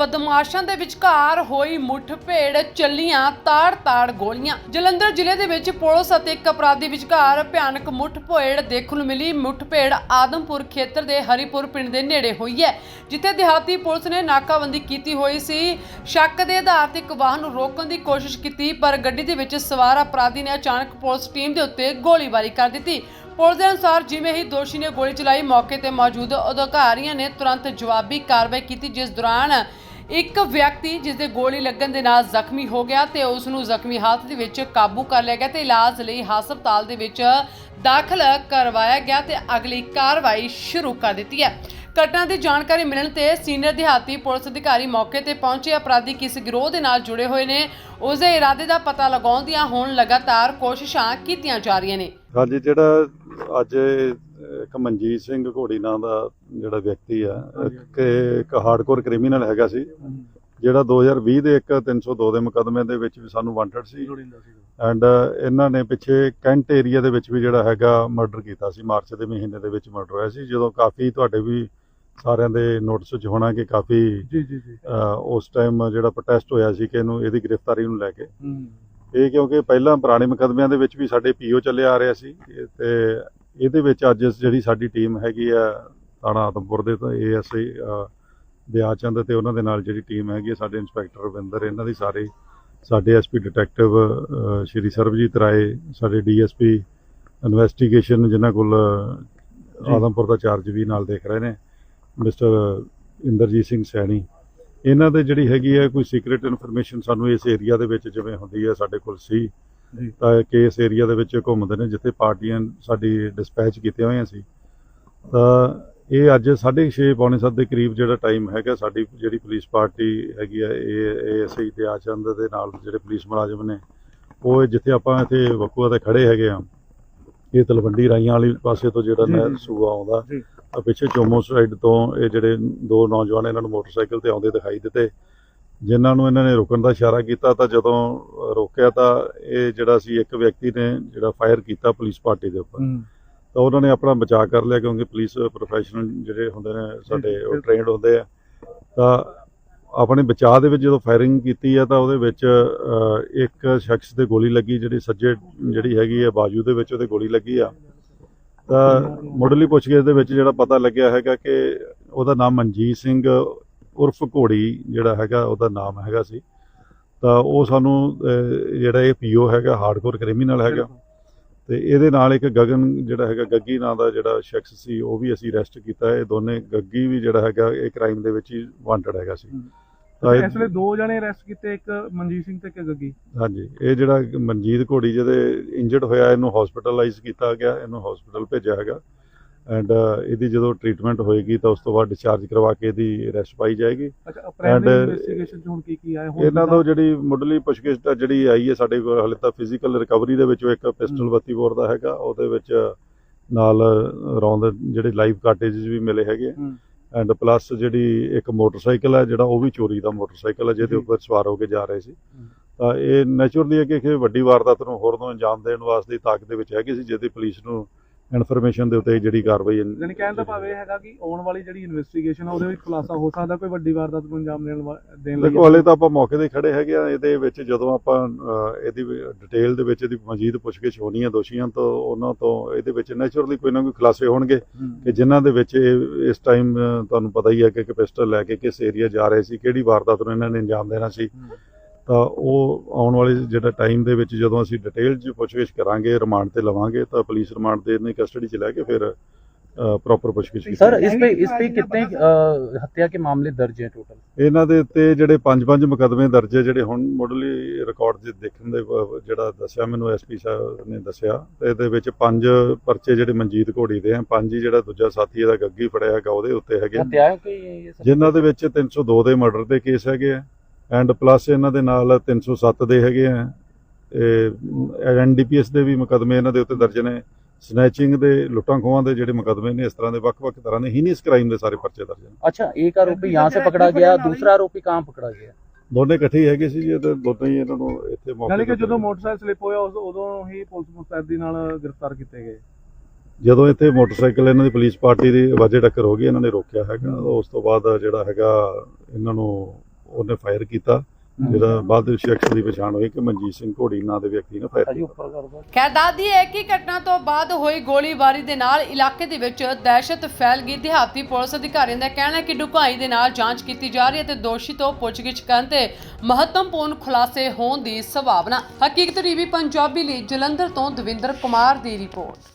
ਬਦਮਾਸ਼ਾਂ ਦੇ ਵਿਚਕਾਰ ਹੋਈ ਮੁੱਠਭੇੜ, ਚੱਲੀਆਂ ਤਾੜ-ਤਾੜ ਗੋਲੀਆਂ। ਜਲੰਧਰ ਜ਼ਿਲ੍ਹੇ ਦੇ ਵਿੱਚ ਪੁਲਿਸ ਅਤੇ ਇੱਕ ਅਪਰਾਧੀ ਵਿਚਕਾਰ ਭਿਆਨਕ ਮੁੱਠਭੇੜ ਦੇਖਣ ਨੂੰ ਮਿਲੀ। ਮੁੱਠਭੇੜ ਆਦਮਪੁਰ ਖੇਤਰ ਦੇ ਹਰੀਪੁਰ ਪਿੰਡ ਦੇ ਨੇੜੇ ਹੋਈ ਹੈ, ਜਿੱਥੇ ਦਿਹਾਤੀ ਪੁਲਿਸ ਨੇ ਨਾਕਾਬੰਦੀ ਕੀਤੀ ਹੋਈ ਸੀ। ਸ਼ੱਕ ਦੇ ਆਧਾਰ ਤੇ ਇੱਕ ਵਾਹਨ ਨੂੰ ਰੋਕਣ ਦੀ ਕੋਸ਼ਿਸ਼ ਕੀਤੀ, ਪਰ ਗੱਡੀ ਦੇ ਵਿੱਚ ਸਵਾਰ ਅਪਰਾਧੀ ਨੇ ਅਚਾਨਕ ਪੁਲਿਸ ਟੀਮ ਦੇ ਉੱਤੇ ਗੋਲੀਬਾਰੀ ਕਰ ਦਿੱਤੀ। ਪੁਲਿਸ ਦੇ ਅਨੁਸਾਰ ਜਿਵੇਂ ਹੀ ਦੋਸ਼ੀ ਨੇ ਗੋਲੀ ਚਲਾਈ, ਮੌਕੇ ਤੇ ਮੌਜੂਦ ਅਧਿਕਾਰੀਆਂ ਨੇ ਤੁਰੰਤ ਜਵਾਬੀ ਕਾਰਵਾਈ ਕੀਤੀ, ਜਿਸ ਦੌਰਾਨ ਇੱਕ ਵਿਅਕਤੀ ਜਿਸ ਦੇ ਗੋਲੀ ਲੱਗਣ ਦੇ ਨਾਲ ਜ਼ਖਮੀ ਹੋ ਗਿਆ ਤੇ ਉਸ ਨੂੰ ਜ਼ਖਮੀ ਹਾਲਤ ਦੇ ਵਿੱਚ ਕਾਬੂ ਕਰ ਲਿਆ ਗਿਆ ਤੇ ਇਲਾਜ ਲਈ ਹਸਪਤਾਲ ਦੇ ਵਿੱਚ ਦਾਖਲ ਕਰਵਾਇਆ ਗਿਆ ਤੇ ਅਗਲੀ ਕਾਰਵਾਈ ਸ਼ੁਰੂ ਕਰ ਦਿੱਤੀ ਹੈ। ਘਟਨਾ ਦੀ ਜਾਣਕਾਰੀ ਮਿਲਣ ਤੇ ਸੀਨੀਅਰ ਦਿਹਾਤੀ ਪੁਲਿਸ ਅਧਿਕਾਰੀ ਮੌਕੇ ਤੇ ਪਹੁੰਚੇ। ਅਪਰਾਧੀ ਕਿਸ ਗਿਰੋਹ ਦੇ ਨਾਲ ਜੁੜੇ ਹੋਏ ਨੇ ਉਸ ਦੇ ਇਰਾਦੇ ਦਾ ਪਤਾ ਲਗਾਉਣ ਦੀਆਂ ਹੁਣ ਲਗਾਤਾਰ ਕੋਸ਼ਿਸ਼ਾਂ ਕੀਤੀਆਂ ਜਾ ਰਹੀਆਂ ਨੇ। ਹਾਂਜੀ, ਜਿਹੜਾ ਅੱਜ ਇੱਕ ਮਨਜੀਤ ਸਿੰਘ ਘੋੜੀ ਨਾਂ ਦਾ ਜਿਹੜਾ ਵਿਅਕਤੀ ਆ ਕਿ ਇੱਕ ਹਾਰਡਕੋਰ ਕ੍ਰਿਮੀਨਲ ਹੈਗਾ ਸੀ ਜਿਹੜਾ 2020 ਦੇ ਇੱਕ 302 ਦੇ ਮੁਕਦਮੇ ਦੇ ਵਿੱਚ ਵੀ ਸਾਨੂੰ ਵਾਂਟਡ ਸੀ। ਐਂਡ ਇਹਨਾਂ ਨੇ ਪਿੱਛੇ ਕੈਂਟ ਏਰੀਆ ਦੇ ਵਿੱਚ ਵੀ ਜਿਹੜਾ ਹੈਗਾ ਮਰਡਰ ਕੀਤਾ ਸੀ ਮਾਰਚ ਦੇ ਮਹੀਨੇ ਦੇ ਵਿੱਚ ਮਰਡਰ ਹੋਇਆ ਸੀ। ਜਦੋਂ ਕਾਫੀ ਤੁਹਾਡੇ ਵੀ ਸਾਰਿਆਂ ਦੇ ਨੋਟਿਸ 'ਚ ਹੋਣਾ ਕਿ ਕਾਫੀ ਜੀ ਜੀ ਜੀ। ਉਸ ਟਾਈਮ ਜਿਹੜਾ ਪ੍ਰੋਟੈਸਟ ਹੋਇਆ ਸੀ ਕਿ ਇਹਨੂੰ ਇਹਦੀ ਗ੍ਰਿਫਤਾਰੀ ਨੂੰ ਲੈ ਕੇ। ਇਹ ਕਿਉਂਕਿ ਪਹਿਲਾਂ ਪੁਰਾਣੇ ਮੁਕੱਦਮਿਆਂ ਦੇ ਵਿੱਚ ਵੀ ਸਾਡੇ ਪੀਓ ਚੱਲਿਆ ਆ ਰਿਹਾ ਸੀ ਤੇ ਇਹਦੇ ਵਿੱਚ ਅੱਜ ਜਿਹੜੀ ਸਾਡੀ ਟੀਮ ਹੈਗੀ ਆ ਥਾਣਾ ਆਦਮਪੁਰ ਦੇ ਤੋਂ ਏਐਸਆਈ ਦਿਆਚੰਦ ਤੇ ਉਹਨਾਂ ਦੇ ਨਾਲ ਜਿਹੜੀ ਟੀਮ ਹੈਗੀ ਸਾਡੇ ਇੰਸਪੈਕਟਰ ਰਵਿੰਦਰ ਇਹਨਾਂ ਦੀ ਸਾਰੇ ਸਾਡੇ ਐਸਪੀ ਡਿਟੈਕਟਿਵ ਸ਼੍ਰੀ ਸਰਬਜੀਤ ਰਾਏ ਸਾਡੇ ਡੀਐਸਪੀ ਇਨਵੈਸਟੀਗੇਸ਼ਨ ਜਿਨ੍ਹਾਂ ਕੋਲ। ਆਦਮਪੁਰ ਦਾ ਚਾਰਜ ਵੀ ਨਾਲ ਦੇਖ ਰਹੇ ਨੇ ਮਿਸਟਰ ਇੰਦਰਜੀਤ ਸਿੰਘ ਸੈਣੀ ਇਹਨਾਂ ਦੇ ਜਿਹੜੀ ਹੈਗੀ ਹੈ ਕੋਈ ਸੀਕ੍ਰੀਟ ਇਨਫੋਰਮੇਸ਼ਨ ਸਾਨੂੰ ਇਸ ਏਰੀਆ ਦੇ ਵਿੱਚ ਜਿਵੇਂ ਹੁੰਦੀ ਹੈ ਸਾਡੇ ਕੋਲ ਸੀ ਤਾਂ ਕਿ ਇਸ ਏਰੀਆ ਦੇ ਵਿੱਚ ਘੁੰਮਦੇ ਨੇ ਜਿੱਥੇ ਪਾਰਟੀਆਂ ਸਾਡੀ ਡਿਸਪੈਚ ਕੀਤੀਆਂ ਹੋਈਆਂ ਸੀ। ਤਾਂ ਇਹ ਅੱਜ 6:30 ਪੌਣੇ 7 ਦੇ ਕਰੀਬ ਜਿਹੜਾ ਟਾਈਮ ਹੈਗਾ ਸਾਡੀ ਜਿਹੜੀ ਪੁਲਿਸ ਪਾਰਟੀ ਹੈਗੀ ਹੈ ਇਹ ਏਐਸਆਈ ਤੇ ਆਚੰਦ ਦੇ ਨਾਲ ਜਿਹੜੇ ਪੁਲਿਸ ਮੁਲਾਜ਼ਮ ਨੇ ਉਹ ਜਿੱਥੇ ਆਪਾਂ ਇੱਥੇ ਵਕੂਆ ਤੇ ਖੜੇ ਹੈਗੇ ਆ ਇਹ ਤਲਵੰਡੀ ਰਾਈਆਂ ਵਾਲੀ ਪਾਸੇ ਤੋਂ ਜਿਹੜਾ ਨਹਿਰ। ਸੂਆ ਆਉਂਦਾ ਆ ਪਿੱਛੇ ਚੋਮੋ ਸਾਈਡ ਤੋਂ ਇਹ ਜਿਹੜੇ ਦੋ ਨੌਜਵਾਨ ਇਹਨਾਂ ਨੂੰ ਮੋਟਰਸਾਈਕਲ ਤੇ ਆਉਂਦੇ ਦਿਖਾਈ ਦਿੱਤੇ ਜਿਨ੍ਹਾਂ ਨੂੰ ਇਹਨਾਂ ਨੇ ਰੁਕਣ ਦਾ ਇਸ਼ਾਰਾ ਕੀਤਾ ਤਾਂ ਜਦੋਂ ਰੋਕਿਆ ਤਾਂ ਇਹ ਜਿਹੜਾ ਸੀ ਇੱਕ ਵਿਅਕਤੀ ਨੇ ਜਿਹੜਾ ਫਾਇਰ ਕੀਤਾ ਪੁਲਿਸ ਪਾਰਟੀ ਦੇ ਉੱਪਰ। ਹੂੰ। ਤਾਂ ਉਹਨਾਂ ਨੇ ਆਪਣਾ ਬਚਾਅ ਕਰ ਲਿਆ ਕਿਉਂਕਿ ਪੁਲਿਸ ਪ੍ਰੋਫੈਸ਼ਨਲ ਜਿਹੜੇ ਹੁੰਦੇ ਨੇ ਸਾਡੇ ਉਹ। ਟ੍ਰੇਨਡ ਹੁੰਦੇ ਆ। ਤਾਂ ਆਪਣੇ ਬਚਾਅ ਦੇ ਵਿੱਚ ਜਦੋਂ ਫਾਇਰਿੰਗ ਕੀਤੀ ਆ ਤਾਂ ਉਹਦੇ ਵਿੱਚ ਇੱਕ ਸ਼ਖਸ ਤੇ ਗੋਲੀ ਲੱਗੀ ਜਿਹੜੀ ਸੱਜੇ ਜਿਹੜੀ ਹੈਗੀ ਆ ਬਾਜੂ ਦੇ ਵਿੱਚ ਉਹਦੇ ਗੋਲੀ ਲੱਗੀ ਆ। ਤਾਂ ਮੁੱਢਲੀ ਪੁੱਛਗਿੱਛ ਦੇ ਵਿੱਚ ਜਿਹੜਾ ਪਤਾ ਲੱਗਿਆ ਹੈਗਾ ਕਿ ਉਹਦਾ ਨਾਮ ਮਨਜੀਤ ਸਿੰਘ ਉਰਫ ਘੋੜੀ ਜਿਹੜਾ ਹੈਗਾ ਉਹਦਾ ਨਾਮ ਹੈਗਾ ਸੀ। ਤਾਂ ਉਹ ਸਾਨੂੰ ਜਿਹੜਾ ਇਹ ਪੀਓ ਹੈਗਾ ਹਾਰਡਕੋਰ ਕ੍ਰਿਮੀਨਲ ਹੈਗਾ। ਤੇ ਇਹਦੇ ਨਾਲ ਇੱਕ ਗਗਨ ਜਿਹੜਾ ਹੈਗਾ ਗੱਗੀ ਨਾਂ ਦਾ ਜਿਹੜਾ ਸ਼ਖਸ ਸੀ ਉਹ ਵੀ ਅਸੀਂ ਅਰੈਸਟ ਕੀਤਾ। ਇਹ ਦੋਨੇ ਗੱਗੀ ਵੀ ਜਿਹੜਾ ਹੈਗਾ ਇਹ ਕ੍ਰਾਈਮ ਦੇ ਵਿੱਚ ਹੀ ਵਾਂਟਡ ਹੈਗਾ ਸੀ। ਇਸ ਵੇਲੇ ਦੋ ਜਣੇ ਅਰੈਸਟ ਕੀਤੇ ਇੱਕ ਮਨਜੀਤ ਸਿੰਘ ਤੇ ਇੱਕ ਗੱਗੀ। ਹਾਂਜੀ ਇਹ ਜਿਹੜਾ ਮਨਜੀਤ ਘੋੜੀ ਜਿਹਦੇ ਇੰਜਰਡ ਹੋਇਆ ਇਹਨੂੰ ਹਸਪੀਟਲਾਈਜ਼ ਕੀਤਾ ਗਿਆ ਇਹਨੂੰ ਹਸਪੀਟਲ ਭੇਜਿਆ ਹੈਗਾ। ਐਂਡ ਇਹਦੀ ਜਦੋਂ ਟ੍ਰੀਟਮੈਂਟ ਹੋਏਗੀ ਤਾਂ ਉਸ ਤੋਂ ਬਾਅਦ ਡਿਸਚਾਰਜ ਕਰਵਾ ਕੇ ਇਹਦੀ ਅਰੈਸਟ ਪਾਈ ਜਾਏਗੀ ਅੱਛਾ ਪ੍ਰਾਇਮਰੀ ਇਨਵੈਸਟੀਗੇਸ਼ਨ ਚ ਹੁਣ ਕੀ ਕੀ ਆਇਆ ਹੁਣ ਇਹਨਾਂ ਤੋਂ ਜਿਹੜੀ ਮੁੱਢਲੀ ਪੁੱਛਗਿੱਛ ਤਾਂ ਜਿਹੜੀ ਆਈ ਹੈ ਸਾਡੇ ਕੋਲ ਹਾਲੇ ਤਾਂ ਫਿਜ਼ੀਕਲ ਰਿਕਵਰੀ ਦੇ ਵਿੱਚੋਂ ਇੱਕ ਪਿਸਟਲ ਹਮ। 32 ਬੋਰ ਦਾ ਹੈਗਾ ਉਹਦੇ ਵਿੱਚ ਨਾਲ ਰੌਂਦ ਜਿਹੜੇ ਲਾਈਵ ਕਾਰਟੇਜਸ ਵੀ ਮਿਲੇ ਹੈਗੇ। ਐਂਡ ਪਲੱਸ ਜਿਹੜੀ ਇੱਕ ਮੋਟਰਸਾਈਕਲ ਹੈ ਜਿਹੜਾ ਉਹ ਵੀ ਚੋਰੀ ਦਾ ਮੋਟਰਸਾਈਕਲ ਹੈ ਜਿਹਦੇ। ਉੱਪਰ ਸਵਾਰ ਹੋ ਕੇ ਜਾ ਰਹੇ ਸੀ। ਤਾਂ ਇਹ ਨੈਚੁਰਲੀ ਹੈ ਕਿ ਵੱਡੀ ਵਾਰਦਾਤ ਨੂੰ ਹੋਰ ਨੂੰ ਅੰਜਾਮ ਦੇਣ ਵਾਸਤੇ ਤਾਕਤ ਦੇ ਵਿੱਚ ਹੈਗੀ ਸੀ ਜਿਹਦੀ ਪੁਲਿਸ ਨੂੰ ਇਨਫੋਰਮੇਸ਼ਨ ਦੇ ਉੱਤੇ ਜਿਹੜੀ ਕਾਰਵਾਈ ਯਾਨੀ ਕਹਿਣ ਦਾ ਭਾਵ ਇਹ ਹੈਗਾ ਕਿ ਆਉਣ ਵਾਲੀ ਜਿਹੜੀ ਇਨਵੈਸਟੀਗੇਸ਼ਨ ਆ ਉਹਦੇ ਵਿੱਚ ਖੁਲਾਸਾ ਹੋ ਸਕਦਾ ਕੋਈ ਵੱਡੀ ਵਾਰਦਾਤ ਨੂੰ ਅੰਜਾਮ ਦੇਣ ਦੇਣ ਲਈ ਦੇਖੋ ਹਲੇ ਤਾਂ ਆਪਾਂ ਮੌਕੇ ਤੇ ਖੜੇ ਹੈਗੇ ਆ ਇਹਦੇ ਵਿੱਚ ਜਦੋਂ ਆਪਾਂ ਇਹਦੀ ਡਿਟੇਲ ਦੇ ਵਿੱਚ ਇਹਦੀ ਮਜੀਦ ਪੁੱਛਗਿੱਛ ਹੋਣੀ ਹੈ ਦੋਸ਼ੀਆਂ ਤੋਂ ਉਹਨਾਂ ਤੋਂ ਇਹਦੇ ਵਿੱਚ ਨੈਚੁਰਲੀ ਕੋਈ ਨਾ ਕੋਈ ਖੁਲਾਸੇ ਹੋਣਗੇ। ਕਿ ਜਿਨ੍ਹਾਂ ਦੇ ਵਿੱਚ ਇਸ ਟਾਈਮ ਤੁਹਾਨੂੰ ਪਤਾ ਹੀ ਹੈ ਕਿ ਪਿਸਟਲ ਲੈ ਕੇ ਕਿਸ ਏਰੀਆ ਜਾ ਰਹੇ ਸੀ ਕਿਹੜੀ ਵਾਰਦਾਤ ਨੂੰ ਇਹਨਾਂ ਨੇ ਅੰਜਾਮ ਦੇਣਾ ਸੀ। ਤਾਂ ਉਹ ਆਉਣ ਵਾਲੇ ਜਿਹੜਾ ਟਾਈਮ ਦੇ ਵਿੱਚ ਜਦੋਂ ਅਸੀਂ ਡਿਟੇਲ 'ਚ ਪੁੱਛਗਿੱਛ ਕਰਾਂਗੇ ਰਿਮਾਂਡ ਤੇ ਲਵਾਂਗੇ ਤਾਂ ਪੁਲਿਸ ਰਿਮਾਂਡ ਦੇ ਨੇ ਕਸਟਡੀ 'ਚ ਲੈ ਕੇ ਫਿਰ ਪ੍ਰੋਪਰ ਪੁੱਛਗਿੱਛ ਕੀਤੀ ਸਰ ਇਸ ਤੇ ਇਸ ਤੇ ਕਿੰਨੇ ਹੱਤਿਆ ਕੇ ਮਾਮਲੇ ਦਰਜ ਹੈ ਟੋਟਲ ਇਹਨਾਂ ਦੇ ਉੱਤੇ ਜਿਹੜੇ ਪੰਜ ਪੰਜ ਮੁਕਦਮੇ ਦਰਜ ਹੈ ਜਿਹੜੇ ਹੁਣ ਮੁੱਢਲੀ ਰਿਕਾਰਡ ਦੇ ਦੇਖਣ ਦੇ ਜਿਹੜਾ ਦੱਸਿਆ ਮੈਨੂੰ ਐਸਪੀ ਸਾਹਿਬ ਨੇ ਦੱਸਿਆ ਤੇ ਇਹਦੇ ਵਿੱਚ ਪੰਜ ਪਰਚੇ ਜਿਹੜੇ ਮਨਜੀਤ ਘੋੜੀ ਦੇ ਆ ਪੰਜ ਹੀ ਜਿਹੜਾ ਦੂਜਾ ਸਾਥੀ ਇਹਦਾ ਗੱਗੀ ਫੜਿਆ ਹੈਗਾ ਉਹਦੇ ਉੱਤੇ ਹੈਗੇ ਜਿਨ੍ਹਾਂ ਦੇ ਵਿੱਚ 302 ਦੇ ਮਰਡਰ ਦੇ ਕੇਸ ਹੈਗੇ ਆ। ਐਂਡ ਪਲੱਸ ਇਹਨਾਂ ਦੇ ਨਾਲ 307 ਦੇ ਹੈਗੇ ਆ ਇਹ ਐਨਡੀਪੀਐਸ ਦੇ ਵੀ ਮੁਕਦਮੇ ਇਹਨਾਂ ਦੇ ਉੱਤੇ ਦਰਜ ਨੇ ਸਨੈਚਿੰਗ ਦੇ ਲੁੱਟਾਂ ਖੋਹਾਂ ਦੇ ਜਿਹੜੇ ਮੁਕਦਮੇ ਨੇ ਇਸ ਤਰ੍ਹਾਂ ਦੇ ਵੱਖ-ਵੱਖ ਤਰ੍ਹਾਂ ਦੇ ਹੀਨੀਅਸ ਕ੍ਰਾਈਮ ਦੇ ਸਾਰੇ ਪਰਚੇ ਦਰਜ ਨੇ अच्छा एक आरोपी यहाँ से पकड़ा गया दूसरा आरोपी कहाँ पकड़ा गया ਦੋਨੇ ਇਕੱਠੇ ਹੀ ਹੈਗੇ ਸੀ ਜੀ ਤੇ ਦੋਨੇ ਹੀ ਇਹਨਾਂ ਨੂੰ ਇੱਥੇ ਮੌਕੇ ਯਾਨੀ ਕਿ ਤੇ ਜਦੋਂ ਮੋਟਰਸਾਈਕਲ ਸਲਿੱਪ ਹੋਇਆ ਉਸ ਉਦੋਂ ਹੀ ਪੁਲਿਸ ਮੁਸਤੈਦੀ ਨਾਲ ਗ੍ਰਿਫਤਾਰ ਕੀਤੇ ਗਏ ਜਦੋਂ ਇੱਥੇ ਮੋਟਰਸਾਈਕਲ ਇਹਨਾਂ ਦੀ ਪੁਲਿਸ ਪਾਰਟੀ ਦੀ ਵਾਜੇ ਟੱਕਰ ਹੋ ਗਈ ਇਹਨਾਂ ਨੇ ਰੋਕਿਆ ਹੈਗਾ ਉਸ ਤੋਂ ਬਾਅਦ ਜਿਹੜਾ ਹੈਗਾ ਇਹਨਾਂ ਨੂੰ ਉਹਨੇ ਫਾਇਰ ਕੀਤਾ। ਜਿਹੜਾ ਬਾਅਦ ਵਿੱਚ ਸ਼ਖਸ ਦੀ ਪਛਾਣ ਹੋਈ ਕਿ ਮਨਜੀਤ ਸਿੰਘ ਘੋੜੀ ਨਾਂ ਦੇ ਵਿਅਕਤੀ ਨੇ ਫਾਇਰ ਕੀਤਾ। ਖੈਰ ਦੱਸਦੀ ਹੈ ਕਿ ਘਟਨਾ ਤੋਂ ਬਾਅਦ ਹੋਈ ਗੋਲੀਬਾਰੀ ਦੇ ਨਾਲ ਇਲਾਕੇ ਦੇ ਵਿੱਚ ਦਹਿਸ਼ਤ ਫੈਲ ਗਈ। ਦਿਹਾਤੀ ਪੁਲਿਸ ਅਧਿਕਾਰੀਆਂ ਦਾ ਕਹਿਣਾ ਹੈ ਕਿ ਡੁਕਾਈ ਦੇ ਨਾਲ ਜਾਂਚ ਕੀਤੀ ਜਾ ਰਹੀ ਹੈ ਤੇ ਦੋਸ਼ੀ ਤੋਂ ਪੁੱਛਗਿੱਛ ਕਰਨ ਤੇ ਮਹੱਤਵਪੂਰਨ ਖੁਲਾਸੇ ਹੋਣ ਦੀ ਸੰਭਾਵਨਾ। ਹਕੀਕਤ ਟੀਵੀ ਪੰਜਾਬੀ ਲਈ ਜਲੰਧਰ ਤੋਂ ਦਵਿੰਦਰ ਕੁਮਾਰ ਦੀ ਰਿਪੋਰਟ।